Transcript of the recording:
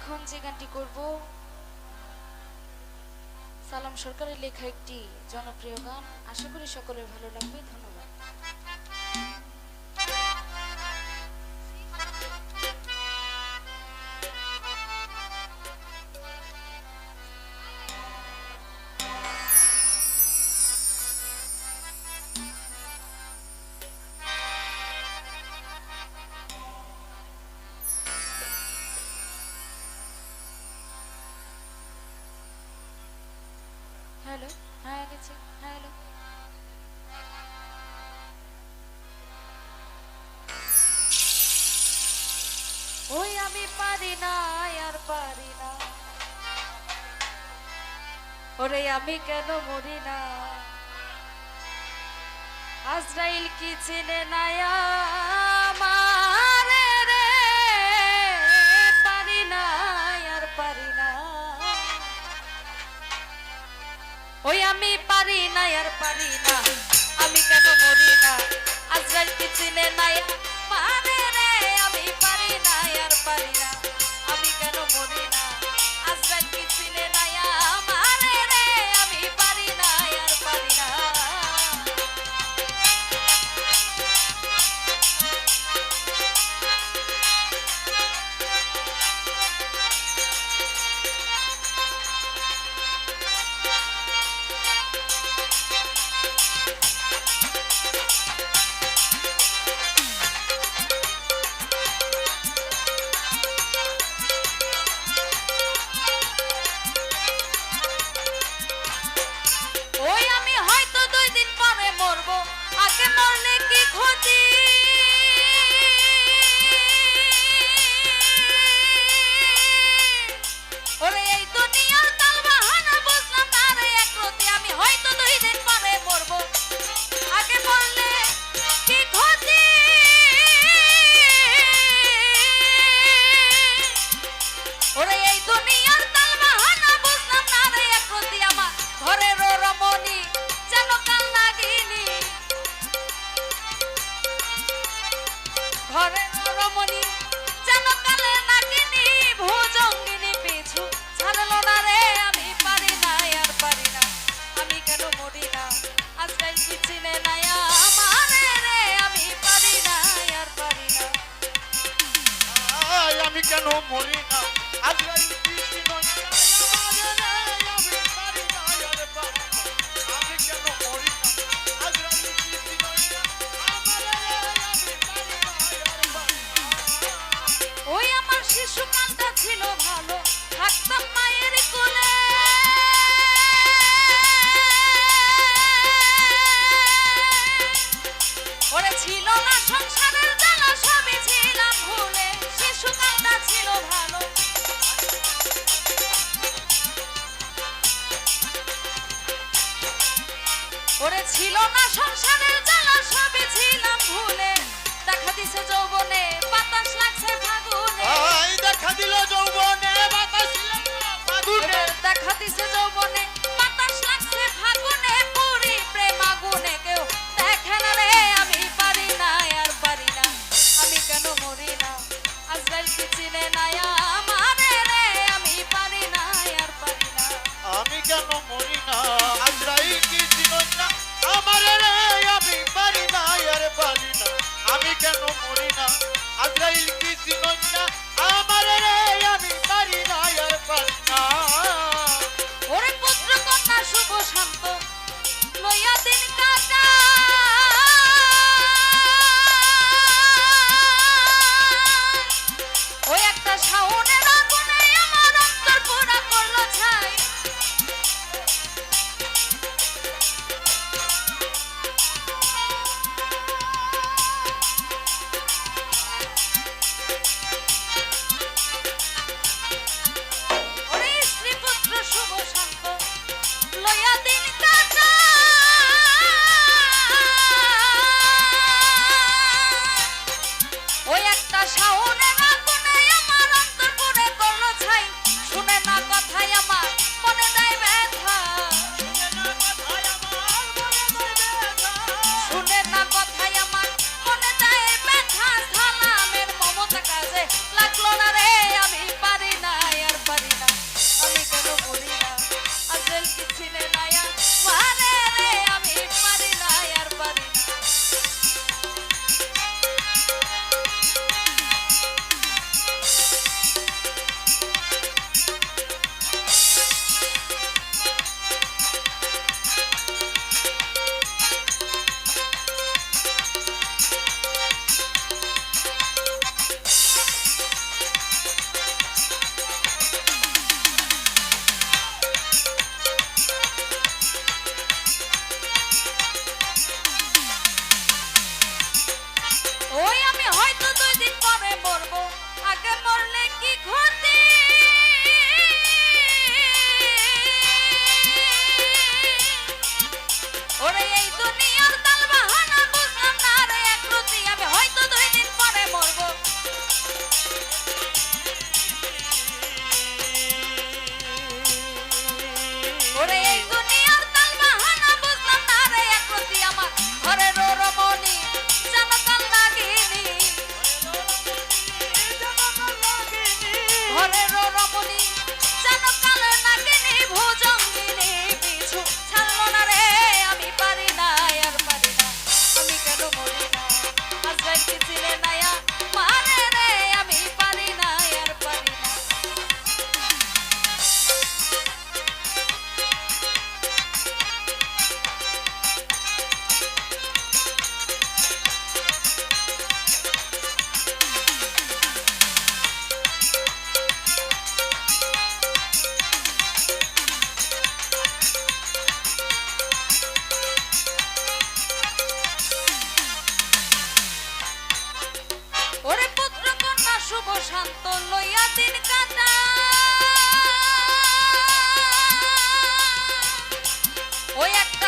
এখন যে গানটি করব, সালাম সরকারের লেখা একটি জনপ্রিয় গান। আশা করি সকলের ভালো লাগবে। ধন্যবাদ। হ্যালো হ্যাঁ গেছে হ্যালো ওই আমি পারি না, আর পারি না। ওরে আমি কেন মরি না? আজরাইল কি চিনে না? ওই আমি পারি না, আর পারি না। আমি কেন মরি না? আজকাল কি চিনে নাই। পারে রে, আমি পারি না, আর পারি না। আমি কেন কেন মরি না। আজরাইল ওরে ছিল না সংসারের জ্বালা সবই ছিলাম ভুলে। দেখা দিছে যৌবনে বাতাস লাগছে ফাগুনে। দেখা দিল যৌবনে বাতাস ফাগুনে। দেখা দিছে যৌবনে বাতাস লাগছে ফাগুনে। পুরি প্রেম আগুনে কেউ দেখে না রে আমি পারি না আর পারি না। আমি কেন মরি না? আজরাইল কি চিনে না দুনিয়ার 親